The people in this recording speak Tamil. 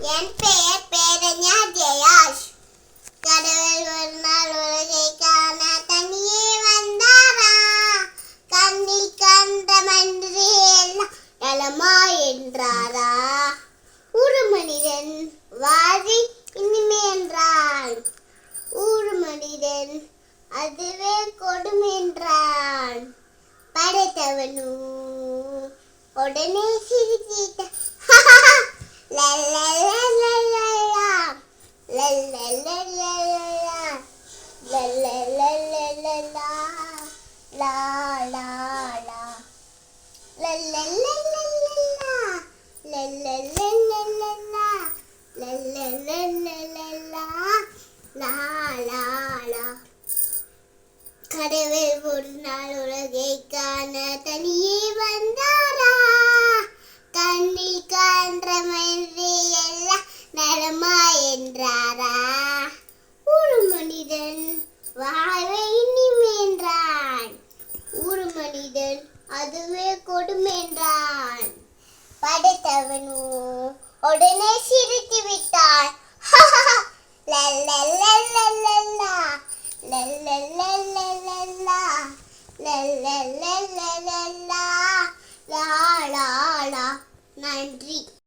என் பெயர் பேரஞ்சா ஜெயாஷ் கடவுள் ஒரு நாள் உலகை காண தனியே வந்தாரா? கண்ணில் கண்ட மன்றி எல்லாம் நலமா என்றாரா? ஒரு மனிதன் வாரி இனிமே என்றான். ஒரு மனிதன் அதுவே கொடுமை என்றான். படைத்தவனு உடனே சிரிச்சிட்டான் கடவுள் ஒரு நாள் உலகை காண தனியே அதுவே கொடுமை என்றான் படைத்தவனோ உடனே சிரித்து விட்டான் நன்றி